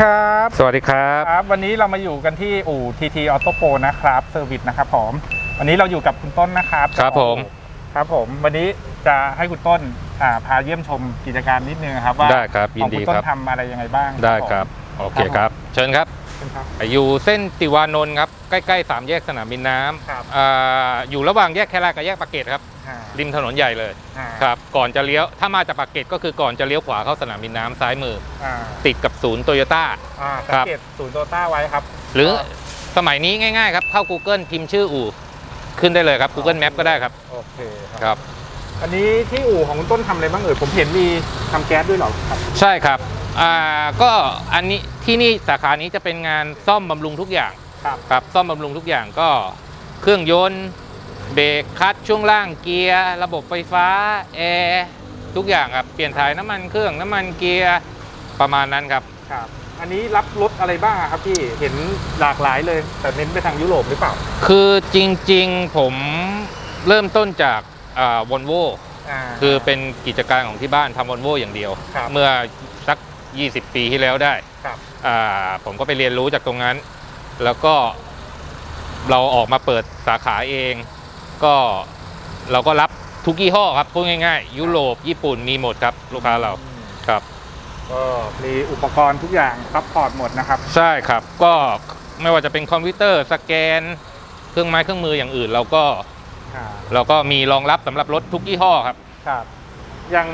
ครับ สวัสดีครับครับ วันนี้เรามาอยู่กันที่อู่ TT Auto Pro นะครับเซอร์วิสนะครับผมวันนี้เราอยู่กับคุณต้นนะครับครับผมครับผม วันนี้จะให้คุณต้นอ่าพาเยี่ยมชมกิจการนิดนึงครับว่าได้ครับยิของนดีคุณต้คนรับทำอะไรยังไงบ้างได้ครับโอเคครับ เชิญครับผม ครับ อยู่เส้นติวานนท์ครับ ใกล้ๆสามแยกสนามบินน้ครับำอ่าอยู่ระหว่างแยกแครายกับแยกปากเกร็ดครับ อ่าริมถนนใหญ่เลยอ่าครับ ก่อนจะเลี้ยว ถ้ามาจากปากเกร็ดก็คือก่อนจะเลี้ยวขวาเข้าสนามบินน้ำซ้ายมือ อ่าติดกับศูนย์โตโยต้า อ่าครัสังบเกตศูนย์โตต้าไว้ครับ หรือสมัยนี้ง่ายๆครับ เข้า Google พิมพ์ชื่ออู่ ขึ้นได้เลยครับ Google Map ก็ได้ครับ โอเคคครับ รับ อันนี้ที่อู่ของคุณต้นทำอะไรบ้างเอ่ยผมเห็นมีทำแก๊สด้วยเหรอครับ ใช่ครับ อ่า ก็อันนี้ ที่นี่สาขานี้จะเป็นงานซ่อมบำรุงทุกอย่างครับครับซ่อมบำรุงทุกอย่างก็เครื่องยนต์เบรกคลัตช์ช่วงล่างเกียร์ ระบบไฟฟ้าแอร์ทุกอย่างครับเปลี่ยนถ่ายน้ำมันเครื่องน้ำมันเกียร์ประมาณนั้นครับครับ อันนี้รับรถอะไรบ้างอะครับพี่เห็นหลากหลายเลย แต่เน้นไปทางยุโรปหรือเปล่า คือจริงๆผมเริ่มต้นจากวอลโวอ่าคือเป็นกิจการของที่บ้านทำวอลโวอย่างเดียวครับเมื่อสัก 20 ปีที่แล้วได้ครับอ่า ผมก็ไปเรียนรู้จากตรงนั้น แล้วก็เราออกมาเปิดสาขาเอง ก็เราก็รับทุกยี่ห้อครับพูดง่ายๆ ยุโรปญี่ปุ่นมีหมดครับลูกค้าเราครับก็มีอุปกรณ์ทุกอย่างซัพพอร์ตหมดนะครับ ใช่ครับก็ไม่ว่าจะเป็นคอมพิวเตอร์สแกน เครื่องไม้เครื่องมืออย่างอื่น เราก็อ่าเราก็มีรองรับสำหรับรถทุกยี่ห้อครับครับอย่าง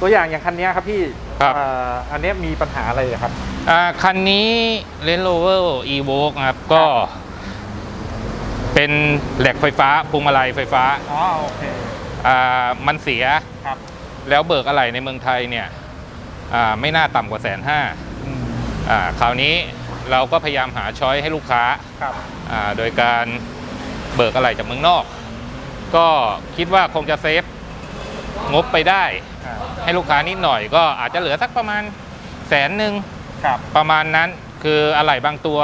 ตัวอย่างอย่างคันเนี้ยครับพี่ครับอ่าอันเนี้ยมีปัญหาอะไรอะครับอ่า คันนี้ Range Rover Evoque ครับ ก็เป็นแหลกไฟฟ้าพวงมาลัยไฟฟ้า อ๋อโอเคอ่ามันเสีย ครับ แล้วเบิกอะไรในเมืองไทยเนี่ยอ่าไม่น่าต่ำกว่าแสนห้าอืมอ่าคราวนี้เราก็พยายามหาช้อยให้ลูกค้าครับอ่าโดยการเบิกอะไรจากเมืองนอก ก็คิดว่าคงจะเซฟงบไปได้ อ่าให้ลูกค้านิดหน่อยก็อาจจะเหลือสักประมาณแสนหนึ่ง ครับ ประมาณนั้นคืออะไรบางตัว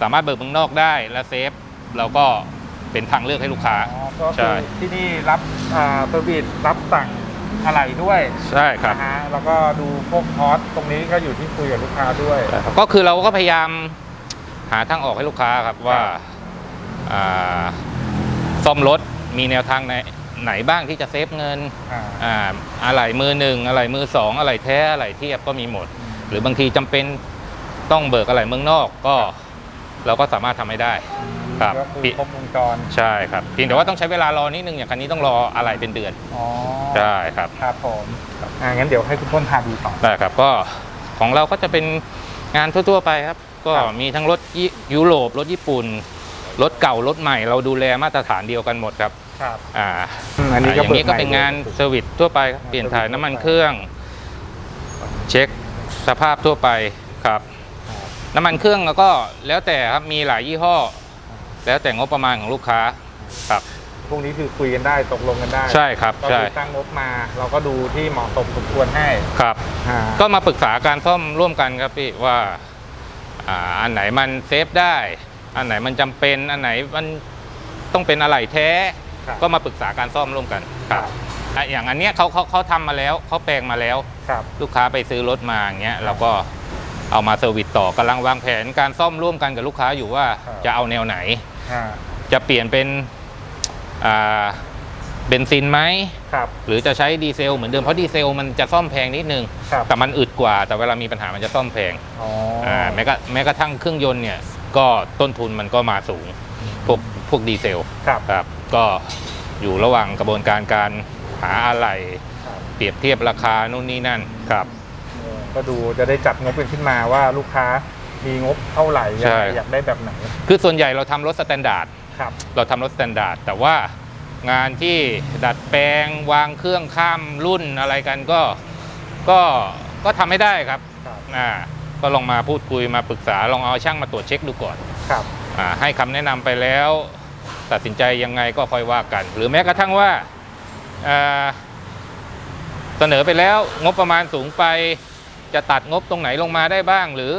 สามารถเบิกเมืองนอกได้และเซฟเราก็เป็นทางเลือกให้ลูกค้า อ๋อก็ใช่ คือที่นี่รับอ่าเซอร์วิสรับสั่งอะไรด้วยใช่ครับ นะฮะแล้วก็ดูพวกคอร์สตรงนี้ก็อยู่ที่คุยกับลูกค้าด้วย ก็คือเราก็พยายามหาทางออกให้ลูกค้าครับว่าอ่าซ่อมรถมีแนวทางไหนไหนบ้างที่จะเซฟเงินอ่าอ่าอะไรมือหนึ่งอะไรมือสองอะไรแท้อะไรเทียบก็มีหมด หรือบางทีจำเป็นต้องเบิกอะไรเมืองนอกก็เราก็สามารถทำให้ได้ครับก็คือครบวงจรใช่ครับเพียงแต่ว่าต้องใช้เวลารอนิดนึงอย่างคันนี้ต้องรออะไรเป็นเดือนอ๋อใช่ครับครับผมอ่างั้นเดี๋ยวให้คุณต้นพาดูต่อได้ครับก็ของเราก็จะเป็นงานทั่วๆไปครับ ก็ครับมีทั้งรถยิยุโรปรถญี่ปุ่นรถเก่ารถใหม่เราดูแลมาตรฐานเดียวกันหมดครับครับอ่าอืมอันนี้อก็ย่างนี้ก็ปิดใหม่เป็นงานลยเซอร์วิสทั่วไปครับเปลี่ยนถ่ายน้ำมันทั่วไปเครื่อง เช็ค สภาพทั่วไปครับ น้ำมันเครื่องแล้วก็แล้วแต่ครับมีหลายยี่ห้อ แล้วแต่งบประมาณของลูกค้าครับพวกนี้คือคุยกันได้ตกลงกันได้ใช่ครับก็ใช่คือตั้งงบมา เราก็ดูที่เหมาะสมสมควรให้ครับ อ่าก็มาปรึกษาการซ่อมร่วมกันครับพี่ว่าอ่าอันไหนมันเซฟได้ อันไหนมันจำเป็นอันไหนมันต้องเป็นอะไรแท้ ครับ ก็มาปรึกษาการซ่อมร่วมกันครับ อะอย่างอันเนี้ยเขาเขาเขาทำมาแล้วเขาแปลงมาแล้ว ครับลูกค้าไปซื้อรถมาอย่างเงี้ยเราก็เอามาเซอร์วิสต่อกำลังวางแผนการซ่อมร่วมกันกับลูกค้าอยู่ว่าจะเอาแนวไหน อ่าจะเปลี่ยนเป็นอ่าเบนซินไหม ครับหรือจะใช้ดีเซลเหมือนเดิมเพราะดีเซลมันจะซ่อมแพงนิดนึง ครับแต่มันอึดกว่า แต่เวลามีปัญหามันจะซ่อมแพงอ๋ออ่าแม้กระแม้กระทั่งเครื่องยนต์เนี่ยก็ต้นทุนมันก็มาสูง พวกพวกดีเซลครับ ครับก็อยู่ระหว่างกระบวนการการ หาอะไรครับเปรียบเทียบราคานู่นนี่นั่นครับเออก็ดูจะได้จัดงบกันขึ้นมาว่าลูกค้ามีงบเท่าไหร่ยังใช่ไงอยากได้แบบไหนคือส่วนใหญ่เราทำรถสแตนดาร์ดครับ เราทำรถสแตนดาร์ดแต่ว่างานที่ดัดแปลงวางเครื่องข้ามรุ่นอะไรกันก็ก็ก็ทำไม่ได้ครับครับ อ่าก็ลองมาพูดคุยมาปรึกษาลองเอาช่างมาตรวจเช็คดูก่อน ครับอ่าให้คำแนะนำไปแล้ว ตัดสินใจยังไงก็ค่อยว่ากัน หรือแม้กระทั่งว่าอ่า เสนอไปแล้วงบประมาณสูงไป จะตัดงบตรงไหนลงมาได้บ้าง หรือ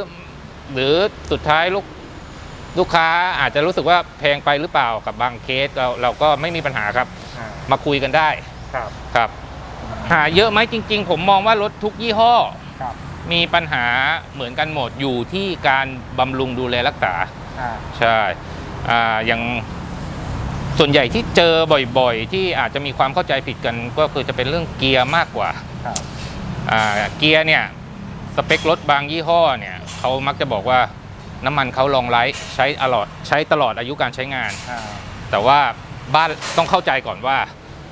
หรือสุดท้ายลูกลูกค้าอาจจะรู้สึกว่าแพงไปหรือเปล่ากับบางเคสเราเราก็ไม่มีปัญหาครับอ่ามาคุยกันได้ครับครับ หาเยอะไหมจริง ๆ ผมมองว่ารถทุกยี่ห้อครับมีปัญหาเหมือนกันหมดอยู่ที่การบำรุงดูแลรักษาอ่าใช่อ่าอย่าง ส่วนใหญ่ที่เจอบ่อยๆ ที่อาจจะมีความเข้าใจผิดกันก็คือจะเป็นเรื่องเกียร์มากกว่าครับอ่าเกียร์เนี่ยสเปครถบางยี่ห้อเนี่ยเขามักจะบอกว่าน้ำมันเขาลองไลท์ใช้ตลอดใช้ตลอดอายุการใช้งาน อ่าแต่ว่าบ้านต้องเข้าใจก่อนว่า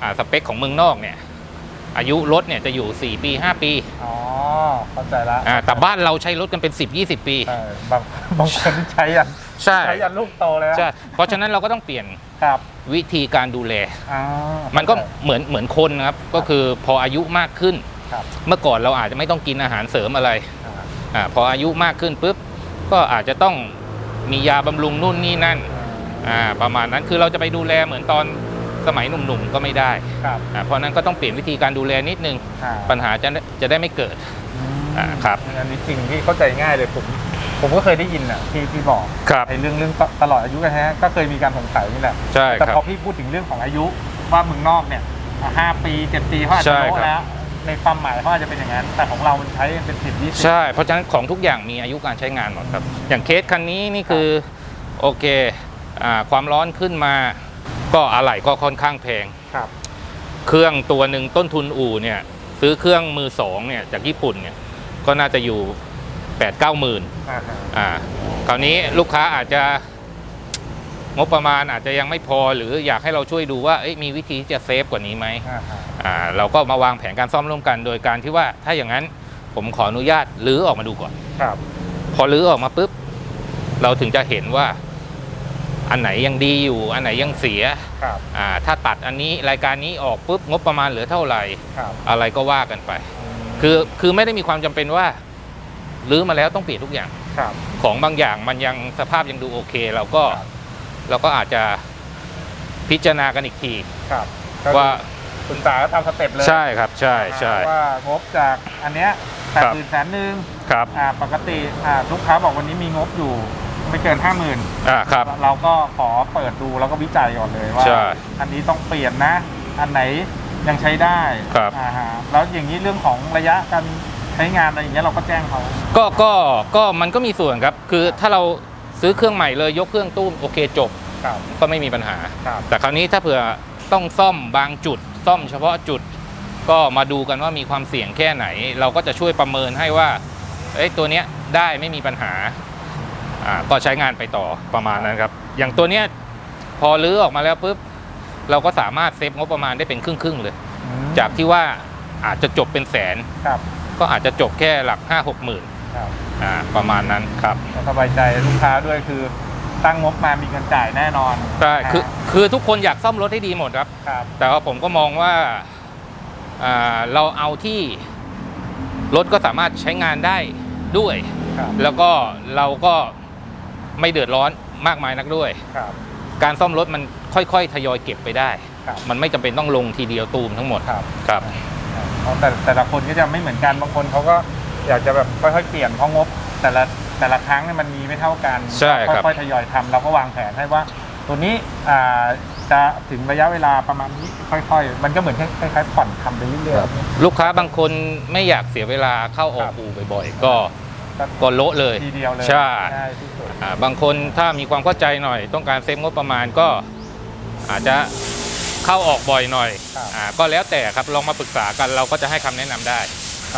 อ่าสเปคของเมืองนอกเนี่ยอายุรถเนี่ยจะอยู่ 4 ปี 5 ปีอ๋อเข้าใจละอ่าแต่บ้านเราใช้รถกันเป็น 10 20 ปี เออบางบางคนที่ใช้ยันใช่ ใช้ยันลูกโตเลยนะ ใช่เพราะฉะนั้นเราก็ต้องเปลี่ยน ครับวิธีการดูแล อ่ามันก็เหมือนเหมือนคนนะครับ ก็คือพออายุมากขึ้น ครับเมื่อก่อนเราอาจจะไม่ต้องกินอาหารเสริมอะไรอ่าอ่าพออายุมากขึ้นปุ๊บก็อาจจะต้องมียาบำรุงนู่นนี่นั่นอ่าประมาณนั้นคือเราจะไปดูแลเหมือนตอนสมัยหนุ่มๆก็ไม่ได้ครับอ่าเพราะฉะนั้นก็ต้องเปลี่ยนวิธีการดูแลนิดนึง อ่าปัญหาจะจะได้ไม่เกิดอ่าครับ อันนี้จริงที่เข้าใจง่ายเลยผม ผมก็เคยได้ยินอะที่ที่บอกครับไอ้เรื่องเรื่องตลอดอายุกันแท้ก็เคยมีการสงสัยนี่แหละใช่แต่ครับพอพี่พูดถึงเรื่องของอายุว่าเมืองนอกเนี่ยห้าปีเจ็ดปีเขาอาจใช่จะโลครับแล้วในความหมายเขาอาจจะเป็นอย่างนั้นแต่ของเรามันใช้เป็นสิบยี่สิบใช่ เพราะฉะนั้นของทุกอย่างมีอายุการใช้งานหมดครับ อย่างเคสคันนี้นี่คือโอเคอ่าความร้อนขึ้นมา ก็อะไหล่ก็ค่อนข้างแพงครับ เครื่องตัวหนึ่งต้นทุนอู่เนี่ย ซื้อเครื่องมือสองเนี่ยจากญี่ปุ่นเนี่ยก็น่าจะอยู่ 8ปดเก้าหมื่นอ่าฮะอ่าคราวนี้ลูกค้าอาจจะงบประมาณอาจจะยังไม่พอหรืออยากให้เราช่วยดูว่าเอ้ยมีวิธีที่จะเซฟกว่านี้ไหมอ่าฮะอ่าเราก็มาวางแผนการซ่อมร่วมกัน โดยการที่ว่าถ้าอย่างนั้นผมขออนุญาตรื้อออกมาดูก่อน ครับพอรื้อออกมาปุ๊บ เราถึงจะเห็นว่า อันไหนยังดีอยู่ อันไหนยังเสียครับอ่าถ้าตัดอันนี้รายการนี้ออกปุ๊บงบประมาณเหลือเท่าไหร่ ครับอะไรก็ว่ากันไป คือคือไม่ได้มีความจำเป็นว่า รื้อมาแล้วต้องเปลี่ยนทุกอย่าง ครับ ของบางอย่างมันยังสภาพยังดูโอเค เราก็ครับ เราก็อาจจะพิจารณากันอีกที ครับว่าคุณสาก็ตามสเต็ปเลยใช่ครับใช่ใช่ ว่างบจากอันเนี้ยแปดครับ หมื่นแสนหนึ่งครับอ่าปกติอ่าลูกค้าบอกวันนี้มีงบอยู่ ไม่เกินห้าหมื่นอ่าครับ เราก็ขอเปิดดูแล้วก็วิจัยก่อนเลยว่า ใช่อันนี้ต้องเปลี่ยนนะ อันไหนยังใช้ได้ครับ อ่าฮะแล้วอย่างนี้เรื่องของระยะการ ใช้งานอะไรอย่างเงี้ยเราก็แจ้งเขา ก็ก็ก็มันก็มีส่วนครับ คือถ้าเราซื้อเครื่องใหม่เลยยกเครื่องตู้มโอเคจบครับก็ไม่มีปัญหา ครับ แต่คราวนี้ถ้าเผื่อต้องซ่อมบางจุด ซ่อมเฉพาะจุด ก็มาดูกันว่ามีความเสี่ยงแค่ไหน เราก็จะช่วยประเมินให้ว่าเอ้ยตัวเนี้ยได้ไม่มีปัญหาอ่าก็ใช้งานไปต่อประมาณนั้นครับ อย่างตัวเนี้ยพอรื้อออกมาแล้วปุ๊บเราก็สามารถเซฟงบประมาณได้เป็นครึ่งๆเลยอืมจากที่ว่าอาจจะจบเป็นแสน ครับ ก็อาจจะจบแค่หลัก 5 6หมื่นครับอ่าประมาณนั้นครับ ก็สบายใจลูกค้าด้วยคือตั้งงบมามีเงินจ่ายแน่นอนใช่คือนะคือทุกคนอยากซ่อมรถให้ดีหมดครับ ครับ แต่ว่าผมก็มองว่าอ่าเราเอาที่รถก็สามารถใช้งานได้ด้วย ครับ แล้วก็เราก็ไม่เดือดร้อนมากมายนักด้วย ครับ การซ่อมรถมันค่อยๆ ทยอยเก็บไปได้ ครับ มันไม่จำเป็นต้องลงทีเดียวตูมทั้งหมดครับ ครับ เพราะแต่แต่ละคนก็จะไม่เหมือนกันบางคนเขาก็อยากจะแบบค่อยๆเปลี่ยนเพราะงบ แต่ละแต่ละครั้งเนี่ยมันมีไม่เท่ากันใช่ครับ ค่อยๆทยอยทำเราก็วางแผนให้ว่า ตัวนี้อ่าจะถึงระยะเวลาประมาณนี้ค่อยๆ มันก็เหมือนคล้ายๆผ่อนทำไปเรื่อยๆลูกค้าบางคนไม่อยากเสียเวลาเข้าออกครับอู่บ่อยๆก็ก็โละเลย ทีเดียวเลยใช่ง่ายที่สุด อ่าบางคนถ้ามีความเข้าใจหน่อย ต้องการเซฟงบประมาณก็อาจจะ เข้าออกบ่อยหน่อยครับอ่าก็แล้วแต่ครับลองมาปรึกษากันเราก็จะให้คำแนะนำได้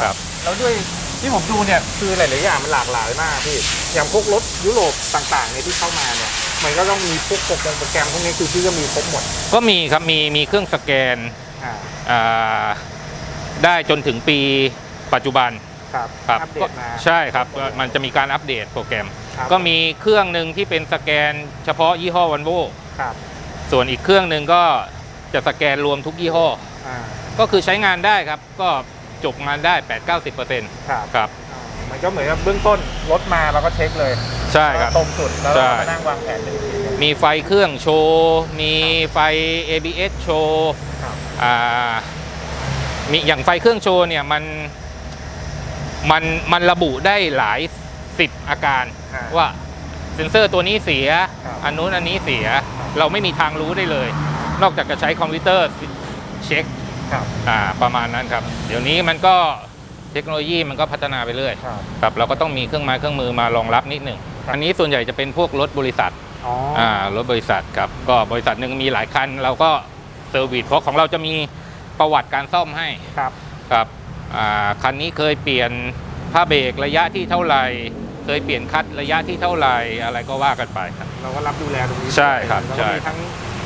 ครับ แล้วด้วยที่ผมดูเนี่ยคือหลายๆอย่างมันหลากหลายมากพี่อย่างพวกรถยุโรปต่างๆเนี่ยที่เข้ามาเนี่ยมันก็ต้องมีพวกโปรแกรมโปรแกรมพวกนี้คือพี่ก็มีครบหมดก็มีครับมีมีเครื่องสแกนอ่าอ่าได้จนถึงปีปัจจุบันครับครับอัปเดก็ตมาใช่ครับก็มันจะมีการอัปเดตโปรแกรม ครับก็มีเครื่องหนึ่งที่เป็นสแกนเฉพาะยี่ห้อวันโว ครับส่วนอีกเครื่องหนึ่งก็ จะสแกนรวมทุกยี่ห้อ อ่าก็คือใช้งานได้ครับ ก็จบงานได้ 8-90%ครับครับ อ่ามันก็เหมือนกับเบื้องต้นรถมาเราก็เช็คเลยใช่ครับตรงจุดแล้วใช่ เราก็นั่งวางแผนเป็นทีนึงมีไฟเครื่องโชว์ มีไฟ ABS โชว์ครับ อ่ามีอย่างไฟเครื่องโชว์เนี่ยมันมันมันระบุได้หลายสิบอาการ อ่าว่าเซ็นเซอร์ตัวนี้เสีย ครับอันนู้นอันนี้เสียเราไม่มีทางรู้ได้เลย นอกจากจะใช้คอมพิวเตอร์เช็คครับอ่าประมาณนั้นครับ เดี๋ยวนี้มันก็เทคโนโลยีมันก็พัฒนาไปเรื่อยครับ ครับเราก็ต้องมีเครื่องไม้เครื่องมือมารองรับนิดหนึ่งครับอันนี้ส่วนใหญ่จะเป็นพวกรถบริษัทอ๋อออ่ารถบริษัทครับก็บริษัทหนึ่งมีหลายคัน เราก็เซอร์วิสเพราะของเราจะมีประวัติการซ่อมให้ครับครับอ่าคันนี้เคยเปลี่ยนผ้าเบรกระยะที่เท่าไหร่ เคยเปลี่ยนคัดระยะที่เท่าไหร่อะไรก็ว่ากันไปครับ เราก็รับดูแลตรงนี้ใช่ครับแล้วใช่ก็มีทั้ง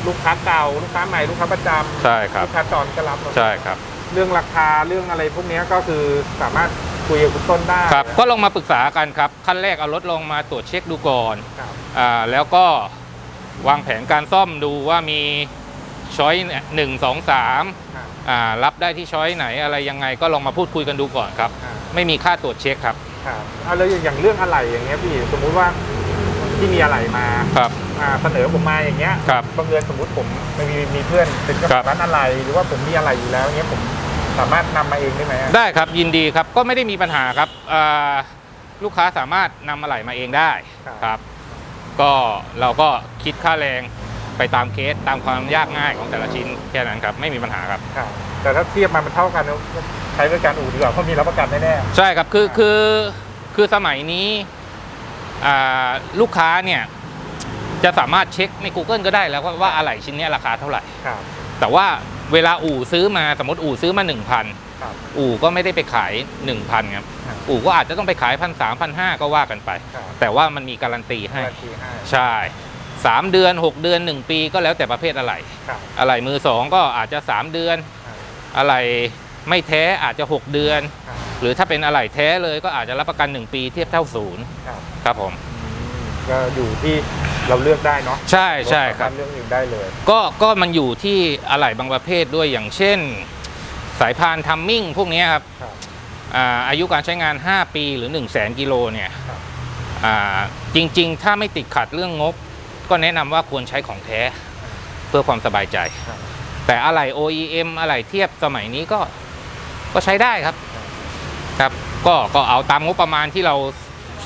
ลูกค้าเก่า ลูกค้าใหม่ลูกค้าประจำใช่ครับ ลูกค้าจรก็รับใช่ครับ เรื่องราคาเรื่องอะไรพวกเนี้ยก็คือสามารถคุยกับคุณต้นได้ครับ ก็ลองมาปรึกษากันครับขั้นแรกเอารถลงมาตรวจเช็คดูก่อนครับอ่าแล้วก็วางแผนการซ่อมดูว่ามีช้อยหนึ่งสองสามครับอ่ารับได้ที่ช้อยไหนอะไรยังไงก็ลองมาพูดคุยกันดูก่อนครับอ่าไม่มีค่าตรวจเช็คครับครับเอาแล้วอย่างเรื่องอะไรอย่างเงี้ยพี่สมมุติว่าที่มีอะไรมาครับ อ่าเสนอผมมาอย่างเงี้ยครับบังเอิญสมมติผมไม่มีมีเพื่อนเป็นเจ้าของร้านอะไรหรือว่าผมมีอะไรอยู่แล้วเงี้ยผมสามารถนำมาเองได้ไหมอะได้ครับยินดีครับก็ไม่ได้มีปัญหาครับอ่าลูกค้าสามารถนำอะไหล่มาเองได้ครับ ก็เราก็คิดค่าแรงไปตามเคสตามความยากง่ายของแต่ละชิ้นแค่นั้นครับไม่มีปัญหาครับ ครับแต่ถ้าเทียบมามันเท่ากันก็ใช้บริการอู่ดีกว่าเพราะมีรับประกันแน่ใช่ครับคือคือคือสมัยนี้อ่าลูกค้าเนี่ย จะสามารถเช็คใน Google ก็ได้แล้วว่าว่าอะไหล่ชิ้นเนี้ยราคาเท่าไหร่ๆครับ แต่ว่าเวลาอู่ซื้อมาสมมติอู่ซื้อมา1,000ครับอู่ก็ไม่ได้ไปขาย 1,000ครับครับ อู่ก็อาจจะต้องไปขายพันสามพันห้าก็ว่ากันไป ครับแต่ว่ามันมีการันตีให้การันตีให้ใช่สามเดือนหกเดือนหนึ่งปีก็แล้วแต่ประเภทอะไร ครับ อะไรมือสองก็อาจจะสามเดือน ครับ อะไรไม่แท้อาจจะหกเดือน ครับ หรือถ้าเป็นอะไรแท้เลยก็อาจจะรับประกันหนึ่งปีเทียบเท่าศูนย์ครับ ครับผมอืมก็อยู่ที่ เราเลือกได้เนาะใช่ใช่ครับเาสามารถเลือกอื่นได้เลย ก็ก็มันอยู่ที่อะไหล่บางประเภทด้วยอย่างเช่น สายพานทัมมิ่งพวกเนี้ยครับครับอ่าอายุการใช้งาน 5 ปีหรือ 1 0 0 0 0แกิโลเนี่ยครับอ่าจริง ๆ ถ้าไม่ติดขัดเรื่องงบ ก็แนะนำว่าควรใช้ของแท้เพื่อความสบายใจครับแต่อะไหล่ OEM อะไหล่เทียบสมัยนี้ก็ก็ใช้ได้ครับครับ ก็ก็เอาตามงบประมาณที่เรา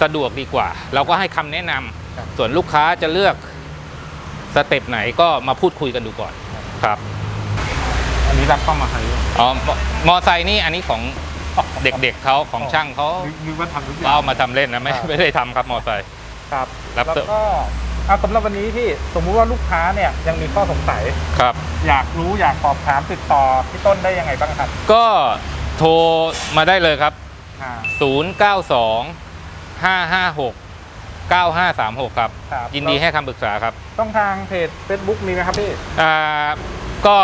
สะดวกดีกว่า เราก็ให้คำแนะนำครับ ส่วนลูกค้าจะเลือกสเต็ปไหนก็มาพูดคุยกันดูก่อนครับ อันนี้รับเข้ามาใครด้วยอ๋อมมอไซค์นี่อันนี้ของเด็กๆเขาของช่างเขานึกนึกว่าทำทุกอย่างเอามาทำเล่นนะไม่ครับไม่ได้ทำครับมอไซค์ครับรับแล้วเสิร์ฟก็เอาสำหรับวันนี้ที่สมมุติว่าลูกค้าเนี่ยยังมีข้อสงสัยครับ อยากรู้อยากสอบถามติดต่อพี่ต้นได้ยังไงบ้างครับ ก็โทรมาได้เลยครับอ่า092 556 9536 ครับ ครับยินดีให้คำปรึกษาครับต้องทางเพจ Facebook มีไหมครับพี่ อ่าก็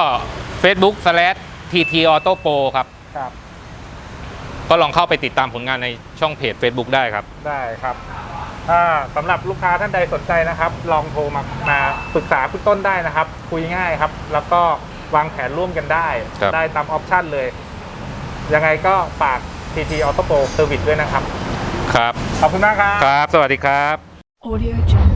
Facebook slash TT Auto Pro ครับ ครับ ก็ลองเข้าไปติดตามผลงานในช่องเพจ Facebook ได้ครับ ได้ครับถ้าสำหรับลูกค้าท่านใดสนใจนะครับ ลองโทรมามาปรึกษาคุณต้นได้นะครับ คุยง่ายครับ แล้วก็วางแผนร่วมกันได้ ครับ ได้ตามออปชันเลย ยังไงก็ฝาก TT Auto Pro Service ด้วยนะครับ ครับ ขอบคุณมากครับ ครับ สวัสดีครับ Audio Jungle.